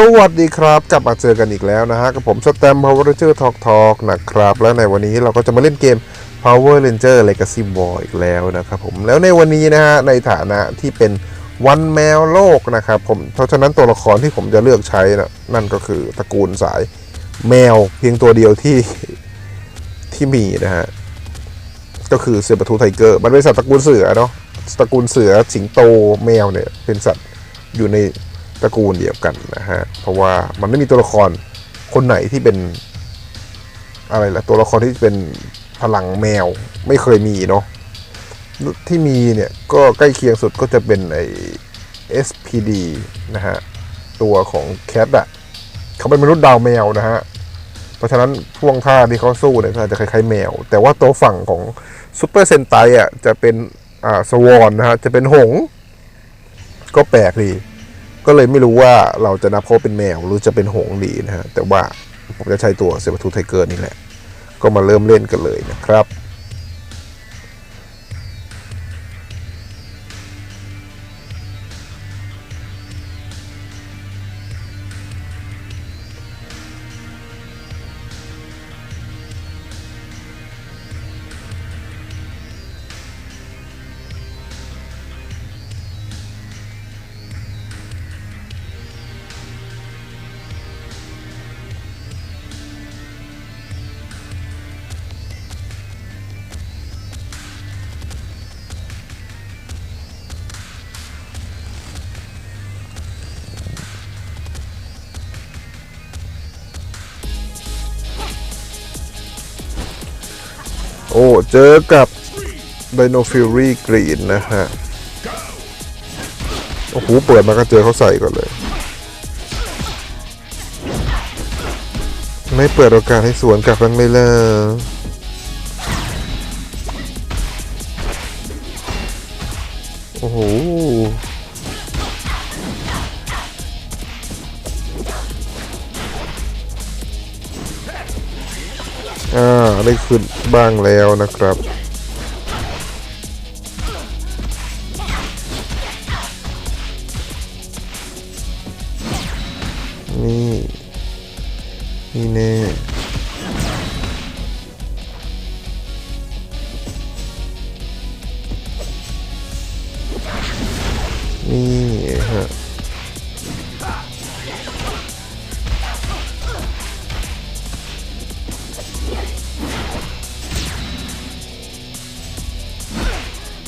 สวัสดีครับกลับมาเจอกันอีกแล้วนะฮะกับผมสแตม Power Ranger Talk Talk นะครับ และในวันนี้เราก็จะมาเล่นเกม Power Ranger Legacy War อีกแล้วนะครับผมแล้วในวันนี้นะฮะในฐานะที่เป็นวันแมวโลกนะครับผมเพราะฉะนั้นตัวละครที่ผมจะเลือกใช้นะนั่นก็คือตระกูลสายแมวเพียงตัวเดียวที่ที่มีนะฮะก็คือเสือปะทูไทเกอร์มันเป็นสัตว์ตระกูลเสือเนาะตระกูลเสือสิงโตแมวเนี่ยเป็นสัตว์อยู่ใน ตระกูลเดียวกันนะฮะ เพราะว่ามันไม่มีตัวละครคนไหนที่เป็น อะไรล่ะ ตัวละครที่เป็นพลังแมวไม่เคยมีเนาะที่มีเนี่ยก็ใกล้เคียงสุดก็จะเป็นไอ SPD นะฮะ ตัวของแคทอะเขาเป็นมนุษย์ดาวแมวนะฮะ เพราะฉะนั้นท่วงท่าที่เขาสู้เนี่ยอาจจะคล้ายๆแมว แต่ว่าตัวฝั่งของซูเปอร์เซนไตอะจะเป็นอ่าสวอนนะฮะ จะเป็นหง ก็แปลกดี ก็เลยไม่รู้ว่าเราจะนับเขาเป็นแมวหรือจะเป็นหงส์ดีนะฮะแต่ว่าผมจะใช้ตัวเซบาทูไทเกอร์นี่แหละก็มาเริ่มเล่นกันเลยนะครับ โอ้ เจอกับไดโนฟิลรี่กรีนนะฮะ โอ้โห เปิดมาก็เจอเขาใส่ก่อนเลย ไม่เปิดโอกาสให้สวนกลับบ้างเลยล่ะโอ้โห อ่าได้ขึ้นบ้างแล้วนะครับนี่นี่แน่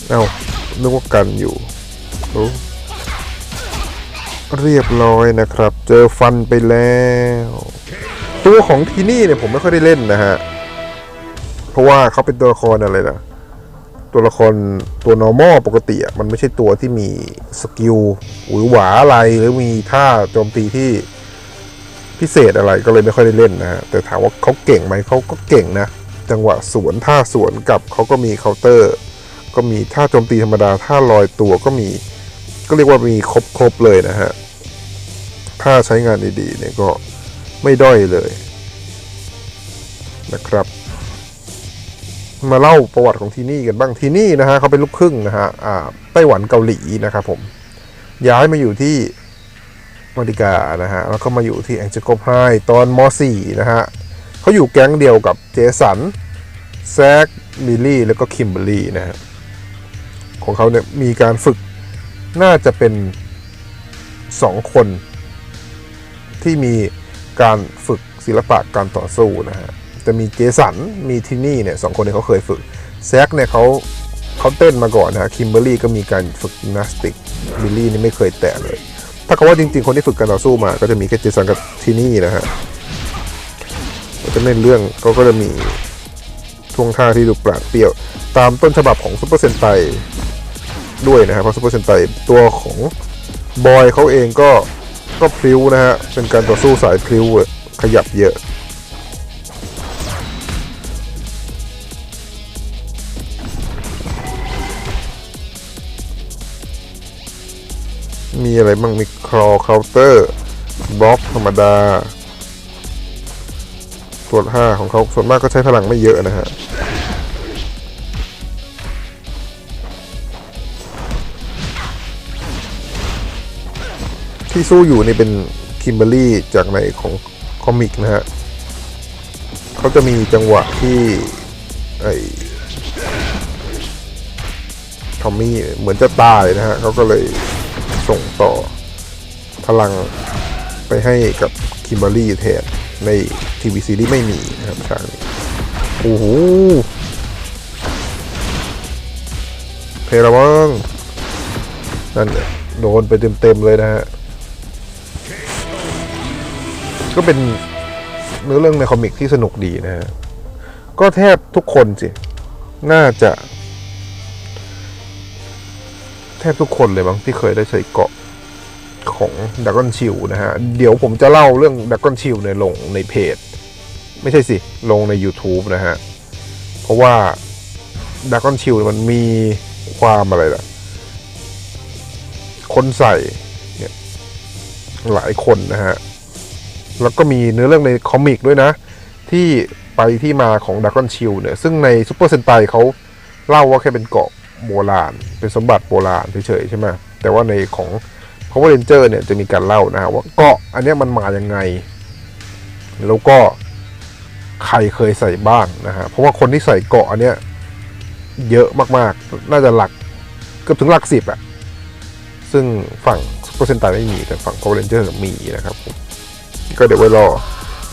เอ้านึกว่ากันอยู่โอ้เรียบร้อยนะครับ เจอฟันไปแล้ว ตัวของทีนี่เนี่ยผมไม่ค่อยได้เล่นนะฮะ เพราะว่าเขาเป็นตัวละครอะไรนะตัวละครตัว normal ปกติอะมันไม่ใช่ตัวที่มีสกิลหรือหวาอะไรหรือมีท่าโจมตีที่พิเศษอะไรก็เลยไม่ค่อยได้เล่นนะฮะ แต่ถามว่าเขาเก่งไหมเขาก็เก่งนะ จังหวะสวนท่าสวนกับเขาก็มีเคาน์เตอร์ ก็มีท่าโจมตีธรรมดาท่าลอยตัวก็มี ก็เรียกว่ามีครบครบเลยนะฮะ ถ้าใช้งานดีๆเนี่ยก็ไม่ด้อยเลยนะครับ มาเล่าประวัติของที่นี่กันบ้างที่นี่นะฮะเขาเป็นลูกครึ่งนะฮะอ่าไต้หวันเกาหลีนะครับผม ย้ายมาอยู่ที่อเมริกานะฮะแล้วก็มาอยู่ที่แองเจิลโกไพตอนม .4 นะฮะเขาอยู่แก๊งเดียวกับเจสันแซกมิลลี่ แล้วก็คิมเบอรรี่นะฮะ ของเขาเนี่ยมีการฝึกน่าจะเป็นสองคน ที่มีการฝึกศิลปะการต่อสู้นะฮะจะมีเจสันมีทินนี่เนี่ยสองคนนี่ยเขาเคยฝึกแซกเนี่ยเขาเขาเต้นมาก่อนนะฮะคิมเบอรรี่ก็มีการฝึกยิมนาสติกบิลลี่นี่ไม่เคยแตะเลย ถ้าเขาว่าจริงๆ คนที่ฝึกการต่อสู้มา ก็จะมีแค่เจสันกับทินนี่นะฮะแล้วก็นเรื่องเขาก็จะมีท่วงท่าที่ดูปราดเปรี้ยว ตามต้นฉบับของซุปเปอร์เซนไต ด้วยนะครับเพราะซุปเปอร์เซนไตตัวของบอยเขาเองก็ก็พลิ้วนะฮะ เป็นการต่อสู้สายพลิ้วขยับเยอะ มีอะไรบ้างมีครอเคาน์เตอร์บล็อกธรรมดา ส่วนห้าของเขาส่วนมากก็ใช้พลังไม่เยอะนะฮะ ที่สู้อยู่นี่เป็นคิมเบอรี่จากในของคอมิกนะฮะเขาจะมีจังหวะที่ไอทอมมี่เหมือนจะตายนะฮะเขาก็เลยส่งต่อพลังไปให้กับคิมเบอรี่แทนในทีวีซีรีส์ไม่มีนะครับฉากนี้โอ้โหเพลวังนั่นเนี่ยโดนไปเต็มๆเลยนะฮะ ก็เป็นเนื้อเรื่องในคอมิกที่สนุกดีนะฮะก็แทบทุกคนสิ น่าจะ แทบทุกคนเลยบางที่เคยได้ใส่เกาะของดักกอนชิลนะฮะ เดี๋ยวผมจะเล่าเรื่องดักกอนชิลในลงในเพจ ไม่ใช่สิ ลงใน YouTube นะฮะ เพราะว่าดักกอนชิลมันมีความอะไรล่ะ คนใส่เนี่ยหลายคนนะฮะ แล้วก็มีเนื้อเรื่องในคอมิกด้วยนะ ที่ไปที่มาของดักกอนชิลเนี่ย ซึ่งในซูเปอร์เซนไตเขาเล่าว่าแค่เป็นเกาะโบราณ เป็นสมบัติโบราณเฉยๆใช่ไหมแต่ว่าในของ Power Ranger เนี่ยจะมีการเล่านะฮะว่าเกาะอันนี้มันมาอยังไง แล้วก็ใครเคยใส่บ้างนะฮะเพราะว่าคนที่ใส่เกาะอันเนี้ยเยอะมากๆ น่าจะหลักเกือบถึงหลักสิบอะซึ่งฝั่งซูเปอร์เซนไตไม่มีแต่ฝั่ง Power Ranger มีนะครับผม ก็เดี๋ยวไว้รอ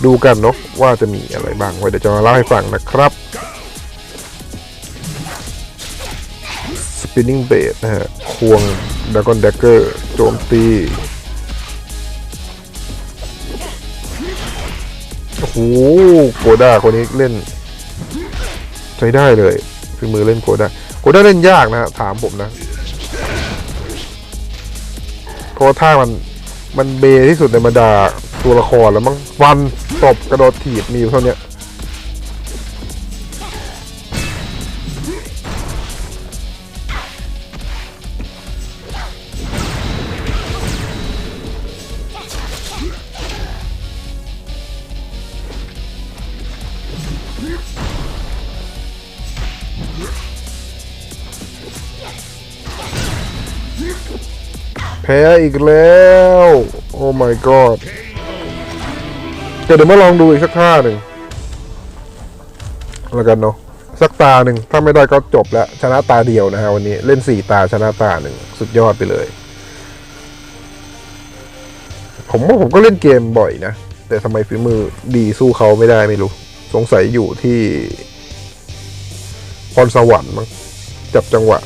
ดูกันเนาะว่าจะมีอะไรบ้างไว้เดี๋ยวจะมาเล่าให้ฟังนะครับ Spinning Blade นะฮะควง Dragon Dagger โจมตีโอ้โหโกด้าคนนี้เล่น ใช้ได้เลยฝีมือเล่นโกด้าโกด้าเล่นยากนะฮะถามผมนะเพราะว่าท่ามันมันเบที่สุดในบรรดา ตัวละครแล้วมั้งฟันตบกระโดดถีบมีอยู่เท่านี้แพ้อีกแล้ว โอ้ my god เดี๋ยวมาลองดูอีกสักท่าหนึ่งแล้วกันเนาะสักตาหนึ่งถ้าไม่ได้ก็จบแล้ว ชนะตาเดียวนะฮะวันนี้เล่นสี่ตาชนะตาหนึ่งสุดยอดไปเลย ผมว่าผมก็เล่นเกมบ่อยนะ แต่ทำไมฝีมือดีสู้เขาไม่ได้ไม่รู้ สงสัยอยู่ที่พรสวรรค์มั้งจับจังหวะ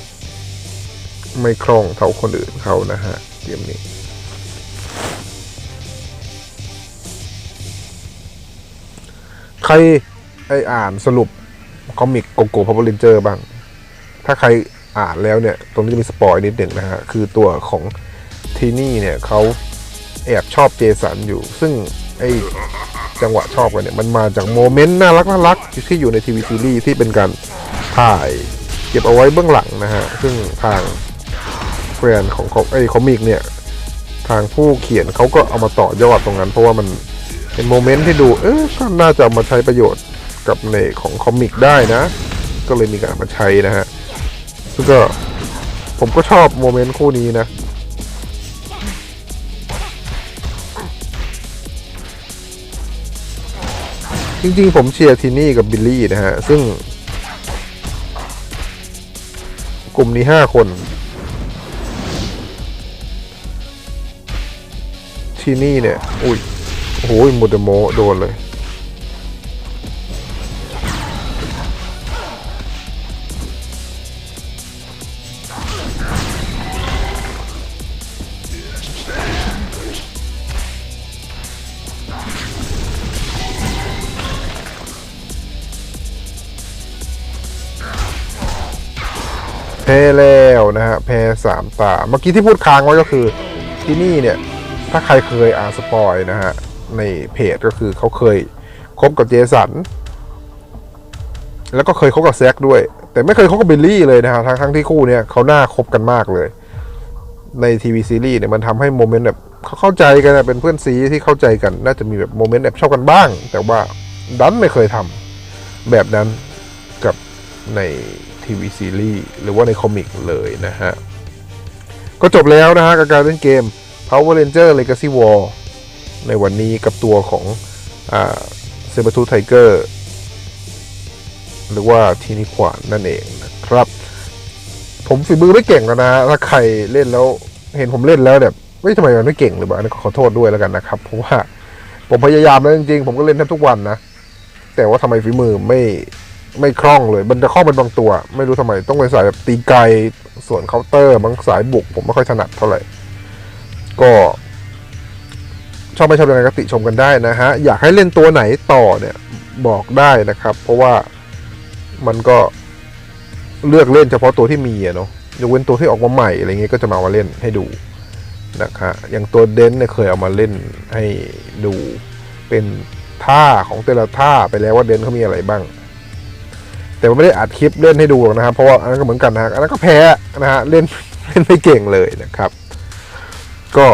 ไม่คล่องเท่าคนอื่นเขานะฮะ เกมนี้ ใครไออ่านสรุปคอมิกโกโก้พาวเวอร์เรนเจอร์บ้าง ถ้าใครอ่านแล้วเนี่ย ตรงนี้จะมีสปอยนิดหนึ่งนะฮะ คือตัวของทีนี่เนี่ยเขาแอบชอบเจสันอยู่ ซึ่งไอจังหวะชอบกันเนี่ย มันมาจากโมเมนต์น่ารักน่ารักที่อยู่ในทีวีซีรีส์ที่เป็นการถ่ายเก็บเอาไว้เบื้องหลังนะฮะ ซึ่งทางแฟนของของไอคอมิกเนี่ย ทางผู้เขียนเขาก็เอามาต่อยอดตรงนั้น เพราะว่ามัน เป็นโมเมนต์ที่ดูเออก็น่าจะมาใช้ประโยชน์กับในของคอมิกได้นะ ก็เลยมีการมาใช้นะฮะซึ่งก็ผมก็ชอบโมเมนต์คู่นี้นะจริงๆ ผมเชียร์ทีนี่กับบิลลี่นะฮะ ซึ่ง กลุ่มนี้ห้าคน ทีนี่เนี่ย อุ้ย โอ้โหมุดโมโดนเลยแพ้แล้วนะฮะแพ้สามตา เมื่อกี้ที่พูดค้างไว้ก็คือที่นี่เนี่ย ถ้าใครเคยอ่านสปอยนะฮะ ในเพจก็คือเขาเคยคบกับเจสันแล้วก็เคยคบกับแซกด้วย แต่ไม่เคยคบกับบิลลี่เลยนะฮะทั้งทั้งที่คู่เนี่ยเขาหน้าคบกันมากเลย ในทีวีซีรีส์เนี่ยมันทำให้โมเมนต์แบบเขาเข้าใจกันเป็นเพื่อนซีที่เข้าใจกันน่าจะมีแบบโมเมนต์แบบชอบกันบ้าง แต่ว่าดันไม่เคยทำแบบนั้นกับในทีวีซีรีส์หรือว่าในคอมิกเลยนะฮะ ก็จบแล้วนะฮะกับการเล่นเกม Power Ranger Legacy War ในวันนี้กับตัวของเซเบทูไทเกอร์หรือว่าทีนิควานนั่นเองนะครับ ผมฝีมือไม่เก่งแล้วนะ ถ้าใครเล่นแล้วเห็นผมเล่นแล้วแบบเฮ้ยทำไมมันไม่เก่งหรือเปล่าอันนี้ขอโทษด้วยแล้วกันนะครับเพราะว่าผมพยายามแล้วจริงๆ ผมก็เล่นแทบทุกวันนะ แต่ว่าทำไมฝีมือไม่ไม่คล่องเลย มันจะคล่องเป็นบางตัว ไม่รู้ทำไมต้องเป็นสายแบบตีไกลส่วนเคาน์เตอร์บางสายบุก ผมไม่ค่อยถนัดเท่าไหร่ ก็ ชอบไม่ชอบยังไงก็ติชมกันได้นะฮะ อยากให้เล่นตัวไหนต่อเนี่ยบอกได้นะครับ เพราะว่ามันก็เลือกเล่นเฉพาะตัวที่มีอะเนาะยกเว้นตัวที่ออกมาใหม่อะไรเงี้ยก็จะมาเอามาเล่นให้ดูนะคะอย่างตัวเดนเนี่ยเคยเอามาเล่นให้ดูเป็นท่าของแต่ละท่าไปแล้วว่าเดนเขามีอะไรบ้าง แต่ไม่ได้อัดคลิปเล่นให้ดูหรอกนะครับ เพราะว่าอันนั้นก็เหมือนกันนะฮะอันนั้นก็แพ้นะฮะเล่นเล่นไม่เก่งเลยนะครับ ก็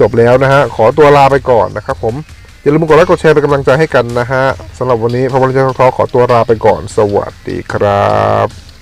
จบแล้วนะฮะ ขอตัวลาไปก่อนนะครับผม อย่าลืมกดไลค์กดแชร์เป็นกำลังใจให้กันนะฮะสำหรับวันนี้พระบรมเจ้าทอขอตัวลาไปก่อน สวัสดีครับ